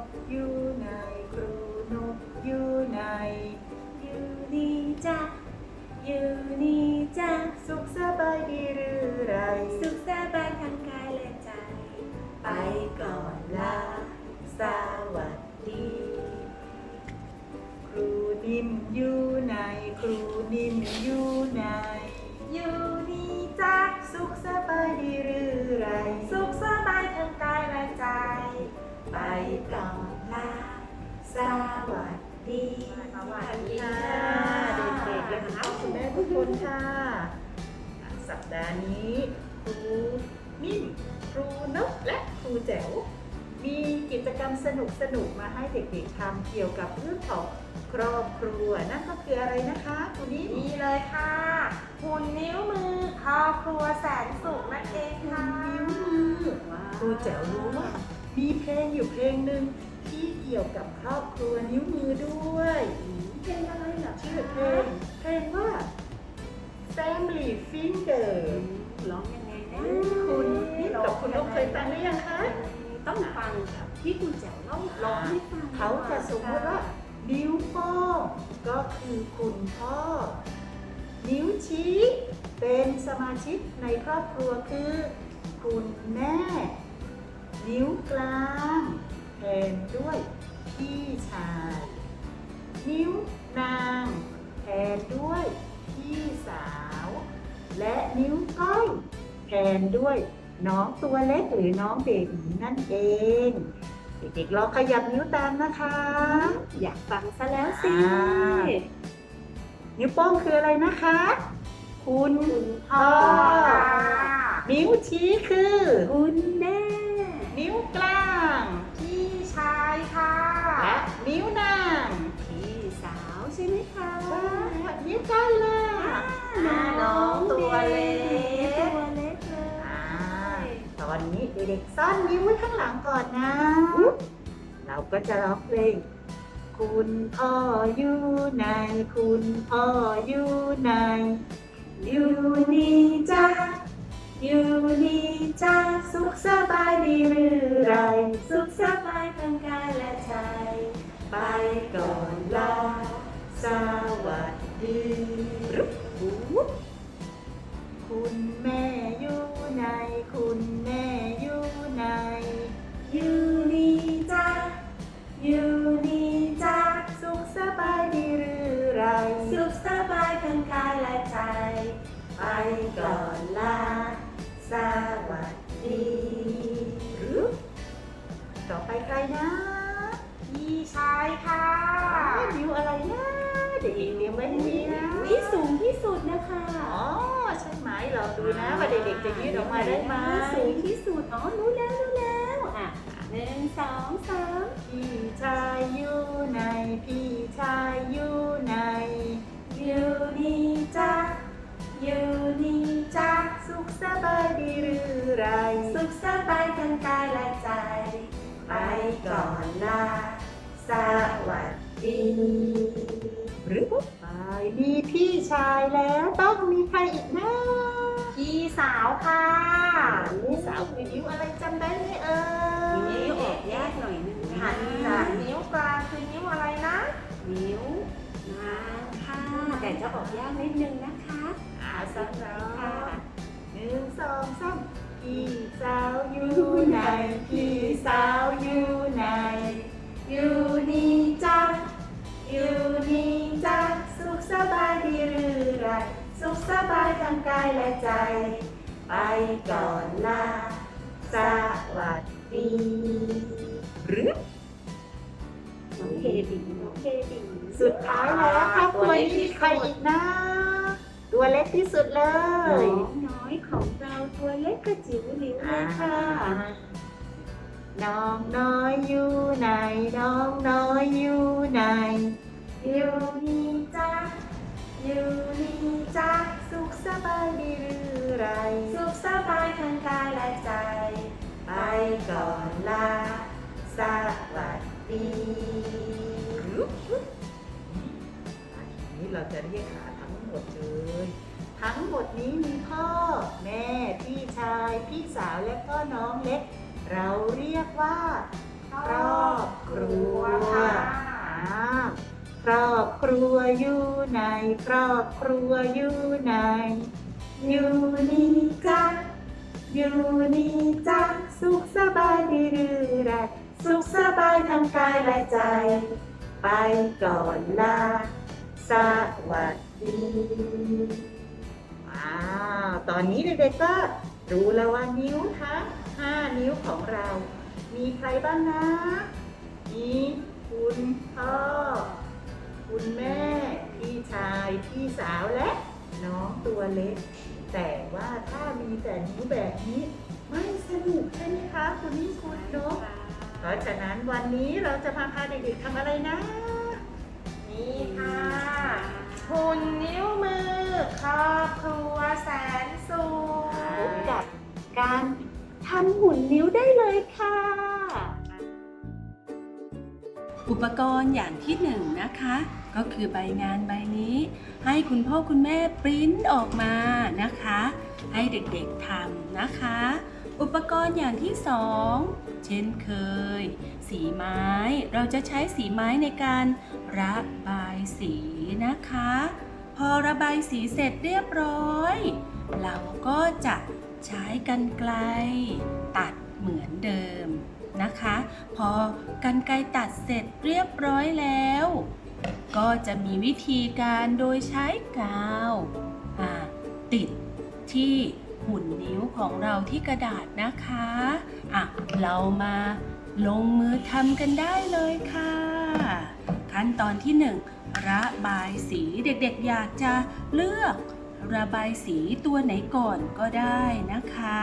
กอยู่ไหนครูนกอยู่ไหนอยู่นี่จ้ะอยู่นี่จ้ะสุขสบายดีหรือไร สุขสบายทั้งกายและใจ ไปก่อน คุณแม่ทุกคนค่ะ สัปดาห์นี้ครูนิ่มครูนกและครูแจ๋ว มีกิจกรรมสนุกๆมาให้เด็กๆทำเกี่ยวกับเรื่องของครอบครัวนั่นก็คืออะไรนะคะครูนิ่มนี่เลยค่ะ หุ่นนิ้วมือครอบครัวแสนสุขนั่นเองค่ะนิ้วมือครูแจ๋วรู้ว่ามีเพลงอยู่เพลงหนึ่งที่เกี่ยวกับครอบครัวนิ้วมือด้วย เพลงอะไรเหรอชื่อเพลงเพลงว่า Family Finger ร้องยังไงนะคุณนี่กับคุณนกเคยฟังหรือยังคะ ต้องฟังค่ะที่คุณแจ๋วเล่าร้องให้ฟังเขาจะสมมติว่า นิ้วโป้งก็คือคุณพ่อ นิ้วชี้เป็นสมาชิกในครอบครัวคือ คุณแม่ นิ้วกลางแทนด้วยพี่ชาย นิ้วนางแทนด้วย พี่สาว และนิ้วก้อยแทนด้วยน้องตัวเล็กหรือน้องเบบีนั่นเอง เด็กๆลองขยับนิ้วตามนะคะ อยากฟังซะแล้วสิ อ่า นิ้วโป้งคืออะไรนะคะ คุณพ่อ นิ้วชี้คือ คุณแม่ นิ้วก้อยล่ะน้องตัวเล็ก ตัวเล็กเลอ่าย ตอนนี้เด็กๆซ่อนนิ้วไว้ข้างหลังก่อนนะ เราก็จะร้องเพลง คุณพ่ออยู่ไหน คุณพ่ออยู่ไหน อยู่นี่จ้าอยู่นี่จ้าสุขสบายดีหรือไร สุขสบายทั้งกายและใจ ไปก่อนลาส วัสดีคุณแม่อยู่ไหนคุณแม่อยู่ไหนอยู่นี่จ้าอยู่นี่จ้าสุขสบายดีหรือไร สุขสบายทั้งกายและใจ ไปก่อนลาสวัสดีรือต่อไปใครนะพี่ชายค่ะนิ้วอะไรนะ เด็กๆเตรียมไว้ให้ดีนะนี่สูงที่สุดนะคะอ๋อใช่ไหมเราดูนะว่าเด็กๆจะยืดออกมาได้ไหมสูงที่สุด อ๋อรู้แล้วรู้แล้วอะหนึ่งสองสามพี่ชายอยู่ไหนพี่ชายอยู่ไหนอยู่นี่จ้าอยู่นี่จ้าสุขสบายดีหรือไร สุขสบายทั้งกายและใจ ไปก่อนลาสวัสดี หรือไปมีพี่ชายแล้วต้องมีใครอีกนะพี่สาวค่ะพี่สาวคือนิ้วอะไรจำได้ไหมเอ่ยนิ้วออกยากหน่อยนึงหันจากนิ้วกลางคือนิ้วอะไรนะ นิ้วนางค่ะแต่จะออกยากนิดนึงนะคะอาสักแล้ค่ะหนึ่งสองสามพี่สาวอยู่ไหนพี่สาวายทั้งกายและใจ ไปก่อนลาสวัสดีหรือน้องเคบิน้องเคบิสุดท้ายแล้วครอบครัวนี้มีใครอีกนะ ตัวเล็กที่สุดเลน้อยงน้อยของเราตัวเล็กกระจิ๋วหลิวเลยค่ะน้องน้อยอยู่ไหน น้องน้อยอยู่ไหนอยู่นี่จ้า อยู่นี่จ้าสุขสบายดีหรือไร สุขสบายทั้งกายและใจ ไปก่อนลาสวัสดีหรือทีนี้เราจะเรียกหาทั้งหมดเลย ทั้งหมดนี้มีพ่อ แม่ พี่ชาย พี่สาวและก็น้องเล็ก เราเรียกว่าครอบครัวค่ะอ่า ครอบครัวอยู่ในครอบครัวอยู่ในอยู่นี่จ้าอยู่นี่จ้าสุขสบายดีหรือไรสุขสบายทั้งกายและใจ ไปก่อนลาสวัสดีว้าวตอนนี้เด็กๆก็รู้แล้วว่านิ้วทั้ง5นิ้วของเรา มีใครบ้างนะมีคุณพ่อ คุณแม่ พี่ชาย พี่สาวและ น้องตัวเล็ก แต่ว่าถ้ามีแต่นิ้วแบบนี้ ไม่สนุกใช่ไหมคะคุณนี่คุณนกเพราะฉะนั้นวันนี้เราจะมาพาเด็กๆทำอะไรนะ นี่ค่ะหุ่นนิ้วมือครอบครัวแสนสุขพบกับการทำหุ่นนิ้วได้เลยค่ะ อุปกรณ์อย่างที่หนึ่งนะคะ ก็คือใบงานใบนี้ ให้คุณพ่อคุณแม่ปริ้นออกมานะคะ ให้เด็กๆทำนะคะ อุปกรณ์อย่างที่สองเช่นเคย สีไม้ เราจะใช้สีไม้ในการระบายสีนะคะ พอระบายสีเสร็จเรียบร้อย เราก็จะใช้กันไกลตัดเหมือนเดิม นะคะ พอกันไกตัดเสร็จเรียบร้อยแล้ว ก็จะมีวิธีการโดยใช้กาวาติดที่หุ่นนิ้วของเราที่กระดาษนะคะอะเรามาลงมือทำกันได้เลยค่ะ ขั้นตอนที่หนึ่งระบายสีเด็กๆ อยากจะเลือกระบายสีตัวไหนก่อนก็ได้นะคะ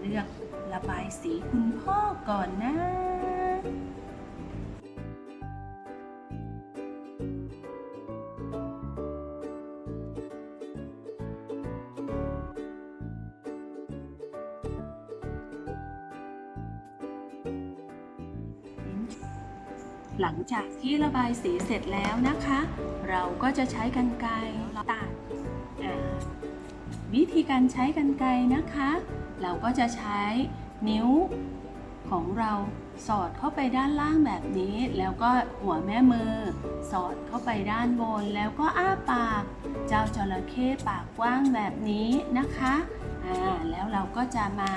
เลือก ระบายสีคุณพ่อก่อนนะหลังจากที่ระบายสีเสร็จแล้วนะคะ เราก็จะใช้กันไกรตัดวิธีการใช้กันไกรนะคะ เราก็จะใช้ นิ้วของเราสอดเข้าไปด้านล่างแบบนี้ แล้วก็หัวแม่มือ สอดเข้าไปด้านบน แล้วก็อ้าปาก เจ้าจระเข้ปากกว้างแบบนี้นะคะอ่าแล้วเราก็จะมา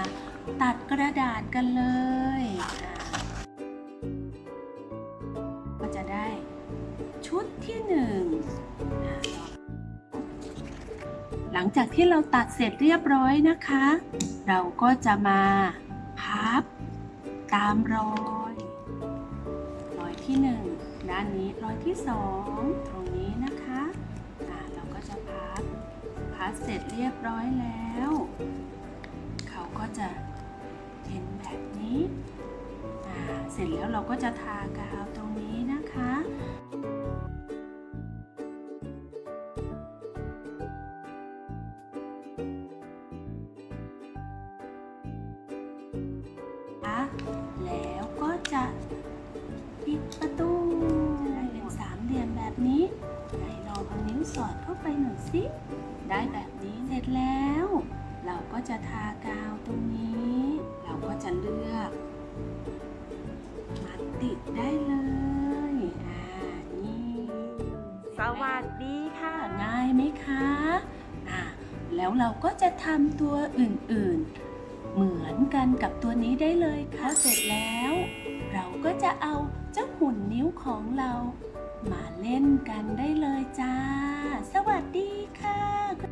ตัดกระดาษกันเลยก็จะได้ชุดที่หนึ่งหลังจากที่เราตัดเสร็จเรียบร้อยนะคะ เราก็จะมา ตามรอยรอยที่หนึ่งด้านนี้รอยที่สองตรงนี้นะคะอ่าเราก็จะพับพับเสร็จเรียบร้อยแล้ว เขาก็จะเป็นแบบนี้อ่าเสร็จแล้วเราก็จะทากาวตรงนี้นะคะแสอดเข้าไปหน่อยสิ ได้แบบนี้เสร็จแล้ว เราก็จะทากาวตรงนี้ เราก็จะเลือกมาติดได้เลยอ่านี่สวัสดีค่ะ ง่ายไหมคะอ่าแล้วเราก็จะทำตัวอื่นๆ เหมือนกันกับตัวนี้ได้เลยค่ะเสร็จแล้ว เราก็จะเอาเจ้าหุ่นนิ้วของเรา มาเล่นกันได้เลยจ้า สวัสดีค่ะ